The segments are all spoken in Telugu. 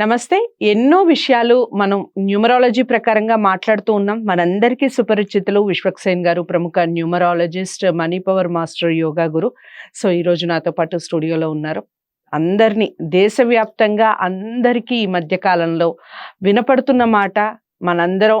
నమస్తే. ఎన్నో విషయాలు మనం న్యూమరాలజీ ప్రకారంగా మాట్లాడుతూ ఉన్నాం. మనందరికీ సుపరిచితులు విశ్వక్సేన్ గారు ప్రముఖ numerologist money power master yoga guru. So ఈరోజు నాతో పాటు స్టూడియోలో ఉన్నారు. అందరినీ దేశవ్యాప్తంగా అందరికీ ఈ మధ్య కాలంలో వినపడుతున్న మాట మనందరం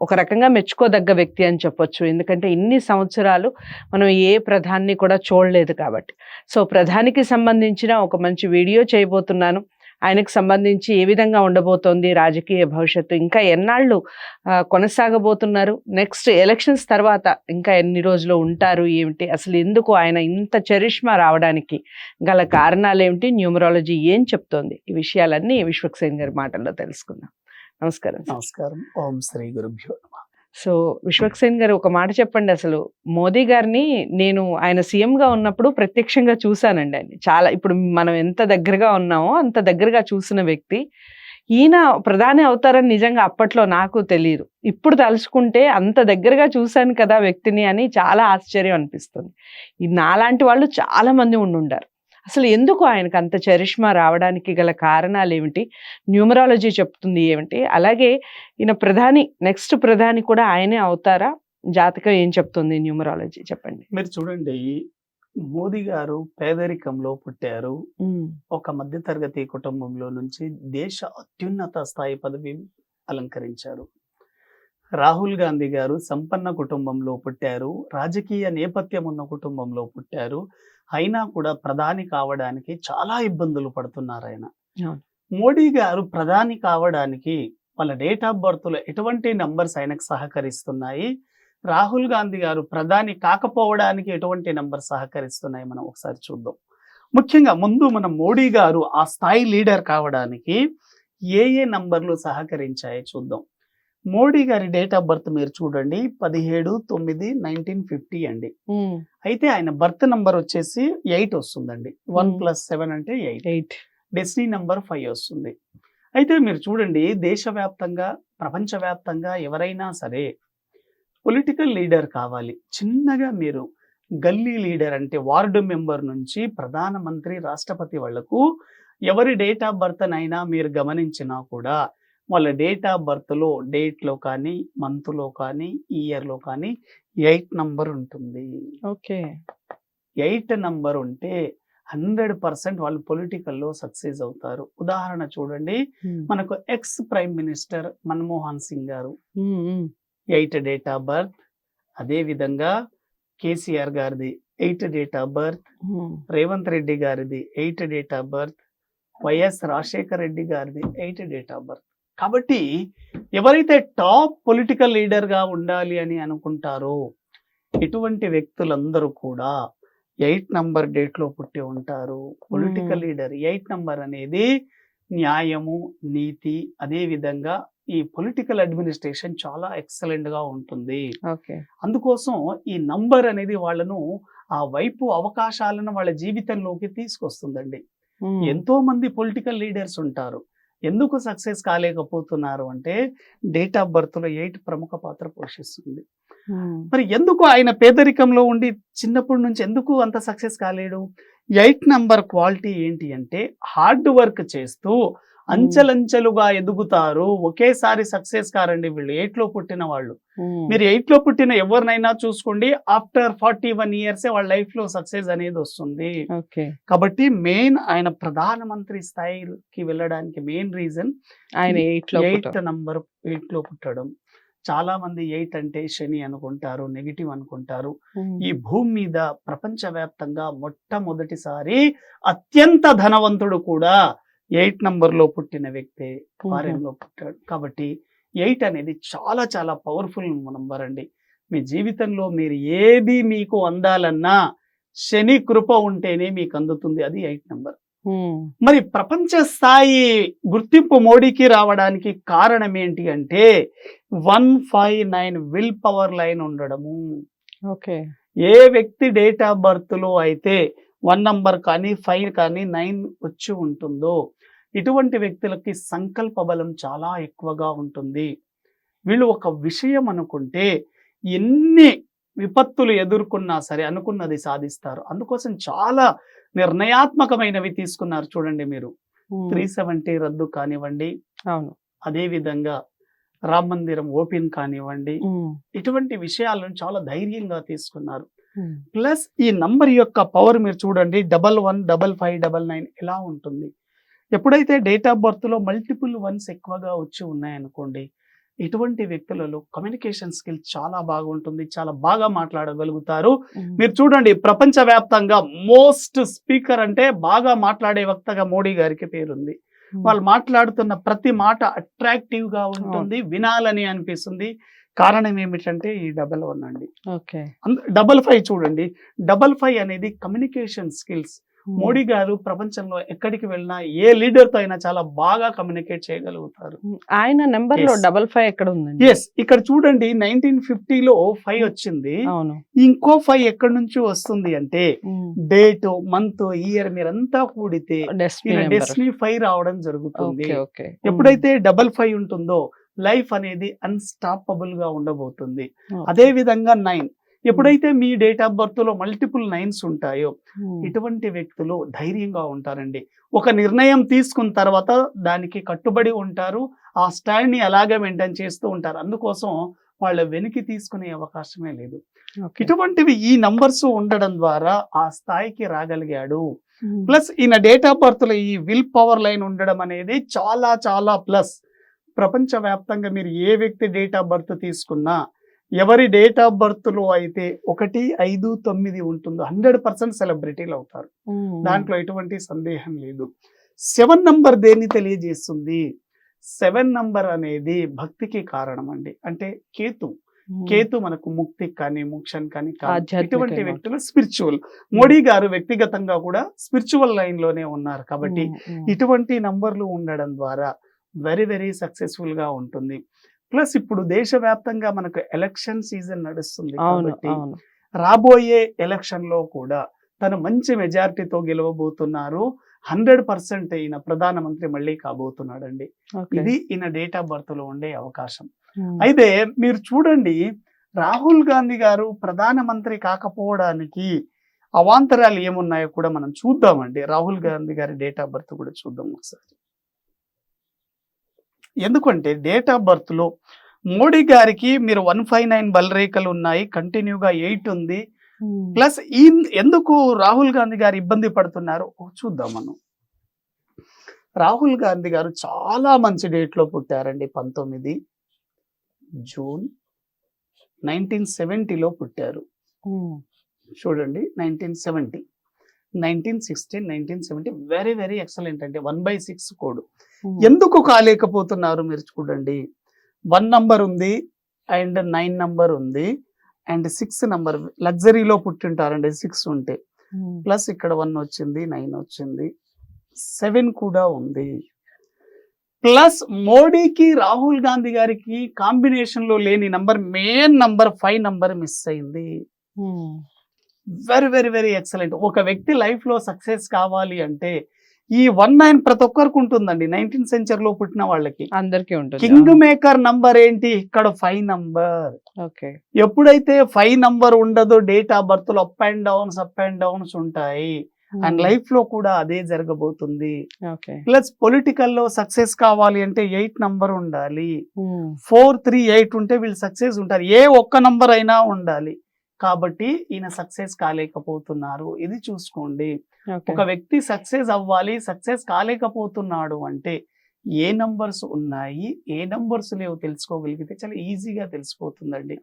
ఒక రకంగా మెచ్చుకోదగ్గ వ్యక్తి అని చెప్పొచ్చు. ఎందుకంటే ఇన్ని సంవత్సరాలు మనం ఏ ప్రధాన్ని కూడా చూడలేదు కాబట్టి. సో ప్రధానికి సంబంధించిన ఒక మంచి వీడియో చేయబోతున్నాను. ఆయనకు సంబంధించి ఏ విధంగా ఉండబోతోంది రాజకీయ భవిష్యత్తు? ఇంకా ఎన్నాళ్ళు కొనసాగబోతున్నారు? నెక్స్ట్ ఎలక్షన్స్ తర్వాత ఇంకా ఎన్ని రోజులు ఉంటారు? ఏమిటి? అసలు ఎందుకు ఆయన ఇంత చరిష్మా రావడానికి గల కారణాలు ఏమిటి న్యూమరాలజీ ఏం చెప్తోంది? ఈ విషయాలన్నీ విశ్వక్సేన్ గారి మాటల్లో తెలుసుకుందాం. నమస్కారం నమస్కారం. ఓం శ్రీ గురుభ్యో నమ. సో విశ్వక్సేన్ గారు ఒక మాట చెప్పండి అసలు. మోదీ గారిని నేను ఆయన సీఎం గా ఉన్నప్పుడు ప్రత్యక్షంగా చూశానండి ఆయన. చాలా ఇప్పుడు మనం ఎంత దగ్గరగా ఉన్నామో అంత దగ్గరగా చూసిన వ్యక్తి. ఈయన ప్రధాని అవుతారని నిజంగా అప్పట్లో నాకు తెలియదు ఇప్పుడు తలుచుకుంటే అంత దగ్గరగా చూశాను కదా వ్యక్తిని అని చాలా ఆశ్చర్యం అనిపిస్తుంది. ఈ నాలాంటి వాళ్ళు చాలా మంది ఉండుండారు. అసలు ఎందుకు ఆయనకు అంత చరిష్మా రావడానికి గల కారణాలు ఏమిటి న్యూమరాలజీ చెప్తుంది ఏమిటి? అలాగే ఈయన ప్రధాని నెక్స్ట్ ప్రధాని కూడా ఆయనే అవుతారా? జాతకం ఏం చెప్తుంది న్యూమరాలజీ? చెప్పండి. మీరు చూడండి మోదీ గారు పేదరికంలో పుట్టారు. ఒక మధ్యతరగతి కుటుంబంలో నుంచి దేశ అత్యున్నత స్థాయి పదవి అలంకరించారు. రాహుల్ గాంధీ గారు సంపన్న కుటుంబంలో పుట్టారు రాజకీయ నేపథ్యం ఉన్న కుటుంబంలో పుట్టారు అయినా కూడా ప్రధాని కావడానికి చాలా ఇబ్బందులు పడుతున్నారు ఆయన. మోడీ గారు ప్రధాని కావడానికి వాళ్ళ డేట్ ఆఫ్ బర్త్లో ఎటువంటి నంబర్స్ ఆయనకు సహకరిస్తున్నాయి? రాహుల్ గాంధీ గారు ప్రధాని కాకపోవడానికి ఎటువంటి నంబర్ సహకరిస్తున్నాయి? మనం ఒకసారి చూద్దాం. ముఖ్యంగా ముందు మన మోడీ గారు ఆ స్థాయి లీడర్ కావడానికి ఏ ఏ నంబర్లు సహకరించాయో చూద్దాం. మోడీ గారి డేట్ ఆఫ్ బర్త్ మీరు చూడండి పదిహేడు తొమ్మిది నైన్టీన్ ఫిఫ్టీ అండి. అయితే ఆయన బర్త్ నంబర్ వచ్చేసి ఎయిట్ వస్తుందండి. వన్. ప్లస్ సెవెన్ అంటే eight. Eight. Destiny number five వస్తుంది. అయితే మీరు చూడండి దేశవ్యాప్తంగా ప్రపంచవ్యాప్తంగా ఎవరైనా సరే పొలిటికల్ లీడర్ కావాలి. చిన్నగా మీరు గల్లీ లీడర్ అంటే వార్డు మెంబర్ నుంచి ప్రధానమంత్రి రాష్ట్రపతి వాళ్ళకు ఎవరి డేట్ ఆఫ్ బర్త్ అయినా మీరు గమనించినా కూడా వాళ్ళ డేట్ ఆఫ్ బర్త్లో డేట్లో కానీ మంత్లో కానీ ఇయర్లో కానీ ఎయిట్ నంబర్ ఉంటుంది. ఓకే. ఎయిట్ నంబర్ ఉంటే హండ్రెడ్ పర్సెంట్ వాళ్ళు పొలిటికల్లో సక్సెస్ అవుతారు. ఉదాహరణ చూడండి. మనకు ex prime minister Manmohan Singh garu. Eight date of birth అదే విధంగా కేసీఆర్ గారిది eight date of birth Revanth Reddy గారిది eight date of birth YS Rajasekhar Reddy గారిది ఎయిట్ డేట్ ఆఫ్ బర్త్ కాబట్టి ఎవరైతే టాప్ పొలిటికల్ లీడర్గా ఉండాలి అని అనుకుంటారో ఇటువంటి వ్యక్తులందరూ కూడా ఎయిట్ నంబర్ డేట్లో పుట్టి ఉంటారు. పొలిటికల్ లీడర్ ఎయిట్ నంబర్ అనేది న్యాయము నీతి అదే విధంగా ఈ పొలిటికల్ అడ్మినిస్ట్రేషన్ చాలా ఎక్సలెంట్గా ఉంటుంది అందుకోసం ఈ నంబర్ అనేది వాళ్ళను ఆ వైపు అవకాశాలను వాళ్ళ జీవితంలోకి తీసుకొస్తుందండి. ఎంతో మంది పొలిటికల్ లీడర్స్ ఉంటారు. ఎందుకు సక్సెస్ కాలేకపోతున్నారు అంటే డేట్ ఆఫ్ బర్త్లో ఎయిట్ ప్రముఖ పాత్ర పోషిస్తుంది. మరి ఎందుకు ఆయన పేదరికంలో ఉండి చిన్నప్పటి నుంచి ఎందుకు అంత సక్సెస్ కాలేడు? ఎయిట్ నంబర్ క్వాలిటీ ఏంటి అంటే హార్డ్ వర్క్ చేస్తూ అంచెలంచెలుగా ఎదుగుతారు. ఒకేసారి సక్సెస్ కారండి వీళ్ళు. ఎయిట్లో పుట్టిన వాళ్ళు. మీరు ఎయిట్లో పుట్టిన ఎవరినైనా చూసుకోండి. ఆఫ్టర్ ఫార్టీ వన్ ఇయర్స్ వాళ్ళ లైఫ్లో సక్సెస్ అనేది వస్తుంది. కాబట్టి మెయిన్ ఆయన ప్రధానమంత్రి స్థాయికి వెళ్ళడానికి మెయిన్ రీజన్ ఆయన ఎయిట్లో ఎయిట్ నంబర్ ఎయిట్లో పుట్టడం. చాలా మంది ఎయిట్ అంటే శని అనుకుంటారు నెగిటివ్ అనుకుంటారు. ఈ భూమి మీద ప్రపంచవ్యాప్తంగా మొట్టమొదటిసారి అత్యంత ధనవంతుడు కూడా ఎయిట్ నంబర్లో పుట్టిన వ్యక్తే ఫారెన్లో పుట్టాడు. కాబట్టి ఎయిట్ అనేది చాలా చాలా పవర్ఫుల్ నంబర్ అండి. మీ జీవితంలో మీరు ఏది మీకు అందాలన్నా శని కృప ఉంటేనే మీకు అందుతుంది. అది ఎయిట్ నంబర్. మరి ప్రపంచ స్థాయి గుర్తింపు మోడీకి రావడానికి కారణం ఏంటి అంటే one five nine will power line ఉండడము. ఓకే. ఏ వ్యక్తి డేట్ ఆఫ్ బర్త్లో అయితే వన్ నంబర్ కానీ ఫైవ్ కానీ నైన్ వచ్చి ఉంటుందో ఇటువంటి వ్యక్తులకి సంకల్ప బలం చాలా ఎక్కువగా ఉంటుంది. వీళ్ళు ఒక విషయం అనుకుంటే ఎన్ని విపత్తులు ఎదుర్కొన్నా సరే అనుకున్నది సాధిస్తారు. అందుకోసం చాలా నిర్ణయాత్మకమైనవి తీసుకున్నారు చూడండి మీరు. త్రీ సెవెంటీ రద్దు కానివ్వండి అవును. అదే విధంగా రామ మందిరం ఓపెన్ కానివ్వండి ఇటువంటి విషయాలను చాలా ధైర్యంగా తీసుకున్నారు. ప్లస్ ఈ నంబర్ యొక్క పవర్ మీరు చూడండి double one double five double nine ఎలా ఉంటుంది. ఎప్పుడైతే డేట్ ఆఫ్ బర్త్లో మల్టిపుల్ వన్స్ ఎక్కువగా వచ్చి ఉన్నాయనుకోండి ఇటువంటి వ్యక్తులలో కమ్యూనికేషన్ స్కిల్ చాలా బాగుంటుంది చాలా బాగా మాట్లాడగలుగుతారు. మీరు చూడండి ప్రపంచవ్యాప్తంగా మోస్ట్ స్పీకర్ అంటే బాగా మాట్లాడే వక్తగా మోడీ గారికి పేరుంది. వాళ్ళు మాట్లాడుతున్న ప్రతి మాట అట్రాక్టివ్గా ఉంటుంది వినాలని అనిపిస్తుంది. కారణం ఏమిటంటే ఈ డబల్ వన్ అండి. ఓకే. డబల్ ఫైవ్ చూడండి డబల్ ఫైవ్ అనేది కమ్యూనికేషన్ స్కిల్స్ మోడీ గారు ప్రపంచంలో ఎక్కడికి వెళ్ళినా ఏ లీడర్తో అయినా చాలా బాగా కమ్యూనికేట్ చేయగలుగుతారు. ఉమ్, ఆయన నెంబర్లో. డబల్ ఫైవ్ ఎక్కడ ఉందండి? ఎస్ ఇక్కడ చూడండి నైన్టీన్ ఫిఫ్టీలో ఫైవ్ వచ్చింది. అవును. ఇంకో ఫైవ్ ఎక్కడి నుంచి వస్తుంది అంటే ఉమ్, డేట్ మంత్ ఇయర్ మీరంతా కూడితే డెస్టినీ డెస్టినీ ఫైవ్ రావడం జరుగుతుంది. ఎప్పుడైతే డబల్ ఫైవ్ ఉంటుందో లైఫ్ అనేది అన్స్టాపబుల్గా ఉండబోతుంది. అదే విధంగా నైన్. ఎప్పుడైతే మీ డేట్ ఆఫ్ బర్త్లో మల్టిపుల్ నైన్స్ ఉంటాయో ఇటువంటి వ్యక్తులు ధైర్యంగా ఉంటారండి. ఒక నిర్ణయం తీసుకున్న తర్వాత దానికి కట్టుబడి ఉంటారు ఆ స్టాండ్ని అలాగే మెయింటైన్ చేస్తూ ఉంటారు. అందుకోసం వాళ్ళ వెనక్కి తీసుకునే అవకాశమే లేదు. ఇటువంటివి ఈ నంబర్స్ ఉండడం ద్వారా ఆ స్థాయికి రాగలిగాడు. ప్లస్ ఈయన డేట్ ఆఫ్ బర్త్లో ఈ విల్ పవర్ లైన్ ఉండడం అనేది చాలా చాలా ప్లస్. ప్రపంచ వ్యాప్తంగా మీరు ఏ వ్యక్తి డేట్ ఆఫ్ బర్త్ తీసుకున్నా ఎవరి డేట్ ఆఫ్ బర్త్లో అయితే ఒకటి ఐదు తొమ్మిది ఉంటుందో హండ్రెడ్ పర్సెంట్ సెలబ్రిటీలు అవుతారు. దాంట్లో ఎటువంటి సందేహం లేదు. సెవెన్ నంబర్ దేన్ని తెలియజేస్తుంది? సెవెన్ నంబర్ అనేది భక్తికి కారణం అండి అంటే కేతు. కేతు మనకు ముక్తి కానీ మోక్షం కానీ ఇటువంటి. వ్యక్తులు? స్పిరిచువల్. మోడీ గారు వ్యక్తిగతంగా కూడా స్పిరిచువల్ లైన్లోనే ఉన్నారు కాబట్టి ఇటువంటి నంబర్లు ఉండడం ద్వారా వెరీ వెరీ సక్సెస్ఫుల్గా ఉంటుంది. ప్లస్ ఇప్పుడు దేశవ్యాప్తంగా మనకు ఎలక్షన్ సీజన్ నడుస్తుంది కాబట్టి రాబోయే ఎలక్షన్లో కూడా తను మంచి మెజారిటీతో గెలవబోతున్నారు. హండ్రెడ్ పర్సెంట్ ఈయన ప్రధానమంత్రి మళ్ళీ కాబోతున్నాడండి. ఇది ఈయన డేట్ ఆఫ్ బర్త్లో ఉండే అవకాశం. అయితే మీరు చూడండి రాహుల్ గాంధీ గారు ప్రధానమంత్రి కాకపోవడానికి అవాంతరాలు ఏమున్నాయో కూడా మనం చూద్దామండి. రాహుల్ గాంధీ గారి డేట్ ఆఫ్ బర్త్ కూడా చూద్దాం ఒకసారి. ఎందుకంటే డేట్ ఆఫ్ బర్త్లో మోడీ గారికి మీరు వన్ ఫైవ్ నైన్ బలరేఖలు ఉన్నాయి కంటిన్యూగా ఎయిట్ ఉంది. ప్లస్ ఈ ఎందుకు రాహుల్ గాంధీ గారు ఇబ్బంది పడుతున్నారు? చూద్దాం మనం. రాహుల్ గాంధీ గారు చాలా మంచి డేట్లో పుట్టారండి పంతొమ్మిది జూన్ నైన్టీన్ సెవెంటీలో పుట్టారు. చూడండి nineteen seventy. Nineteen sixteen nineteen seventy very very excellent అంటే one by six code. Um, ఎందుకు కాలేకపోతున్నారు మీరు చూడండి. వన్ నంబర్ ఉంది అండ్ నైన్ నంబర్ ఉంది అండ్ సిక్స్ నంబర్ లగ్జరీలో పుట్టింటారండి సిక్స్ ఉంటే. ఉమ్, ప్లస్ ఇక్కడ వన్ వచ్చింది నైన్ వచ్చింది సెవెన్ కూడా ఉంది. ప్లస్ మోడీకి రాహుల్ గాంధీ గారికి కాంబినేషన్లో లేని number main number five number miss అయింది. Um, very very very excellent. ఒక వ్యక్తి లైఫ్లో సక్సెస్ కావాలి అంటే ఈ వన్ నైన్ ప్రతి ఒక్కరికి ఉంటుందండి. నైన్టీన్ సెంచరీలో పుట్టిన వాళ్ళకి. అందరికీ ఉంటుంది. కింగ్ మేకర్ నంబర్ ఏంటి? ఇక్కడ ఫైవ్ నంబర్. ఓకే. ఎప్పుడైతే ఫైవ్ నంబర్ ఉండదో date of బర్త్లో up and downs up and downs ఉంటాయి. అండ్ లైఫ్లో కూడా అదే జరగబోతుంది. ప్లస్ పొలిటికల్లో సక్సెస్ కావాలి అంటే ఎయిట్ నంబర్ ఉండాలి. ఫోర్ త్రీ ఎయిట్ ఉంటే వీళ్ళు సక్సెస్ ఉంటారు. ఏ ఒక్క నంబర్ అయినా ఉండాలి. కాబట్టి ఈయన సక్సెస్ కాలేకపోతున్నారు. ఇది చూసుకోండి. ఒక వ్యక్తి సక్సెస్ అవ్వాలి సక్సెస్ కాలేకపోతున్నాడు అంటే ఏ నంబర్స్ ఉన్నాయి ఏ నంబర్స్ లేవు తెలుసుకోగలిగితే చాలా ఈజీగా తెలిసిపోతుందండి.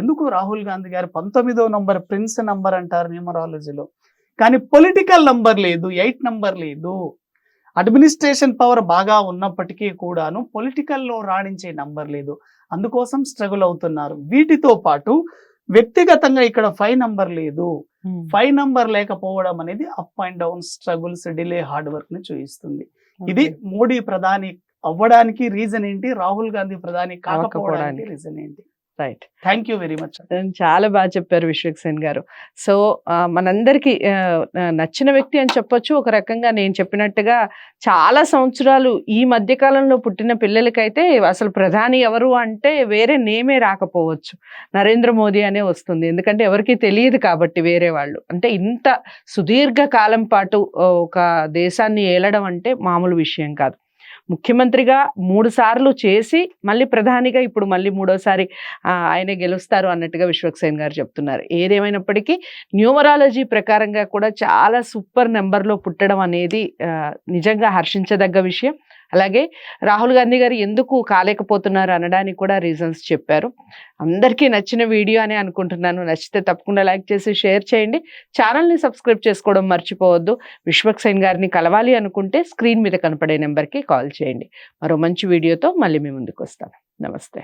ఎందుకు రాహుల్ గాంధీ గారు పంతొమ్మిదో నంబర్ ప్రిన్స్ నంబర్ అంటారు న్యూమరాలజీలో? కానీ పొలిటికల్ నంబర్ లేదు ఎయిట్ నంబర్ లేదు. అడ్మినిస్ట్రేషన్ పవర్ బాగా ఉన్నప్పటికీ కూడాను పొలిటికల్లో రాణించే నంబర్ లేదు. అందుకోసం స్ట్రగుల్ అవుతున్నారు. వీటితో పాటు వ్యక్తిగతంగా ఇక్కడ ఫైవ్ నంబర్ లేదు. ఉమ్, ఫైవ్ నంబర్ లేకపోవడం అనేది up and down struggles delay hard వర్క్ని చూపిస్తుంది ఇది. మోడీ ప్రధాని అవ్వడానికి రీజన్ ఏంటి? రాహుల్ గాంధీ ప్రధాని కాకపోవడానికి. రీజన్ ఏంటి? Right thank you very much చాలా బాగా చెప్పారు విశ్వక్సేన్ గారు. సో మనందరికీ నచ్చిన వ్యక్తి అని చెప్పొచ్చు. ఒక రకంగా నేను చెప్పినట్టుగా చాలా సంవత్సరాలు ఈ మధ్య కాలంలో పుట్టిన పిల్లలకైతే అసలు ప్రధాని ఎవరు అంటే వేరే నేమే రాకపోవచ్చు. నరేంద్ర మోదీ అనే వస్తుంది. ఎందుకంటే ఎవరికి తెలియదు కాబట్టి వేరే వాళ్ళు. అంటే ఇంత సుదీర్ఘ కాలం పాటు ఒక దేశాన్ని ఏలడం అంటే మామూలు విషయం కాదు. ముఖ్యమంత్రిగా మూడు సార్లు చేసి మళ్ళీ ప్రధానిగా ఇప్పుడు మళ్ళీ మూడోసారి ఆయనే గెలుస్తారు అన్నట్టుగా విశ్వక్సేన్ గారు చెప్తున్నారు. ఏదేమైనప్పటికీ న్యూమరాలజీ ప్రకారంగా కూడా చాలా సూపర్ నెంబర్లో పుట్టడం అనేది నిజంగా హర్షించదగ్గ విషయం. అలాగే రాహుల్ గాంధీ గారు ఎందుకు కాలేకపోతున్నారు అనడానికి కూడా రీజన్స్ చెప్పారు. అందరికీ నచ్చిన వీడియో అని అనుకుంటున్నాను. నచ్చితే తప్పకుండా లైక్ చేసి షేర్ చేయండి. ఛానల్ని సబ్స్క్రైబ్ చేసుకోవడం మర్చిపోవద్దు. విశ్వక్సేన్ గారిని కలవాలి అనుకుంటే స్క్రీన్ మీద కనపడే నెంబర్కి కాల్ చేయండి. మరో మంచి వీడియోతో మళ్ళీ మీ ముందుకు వస్తాను. నమస్తే.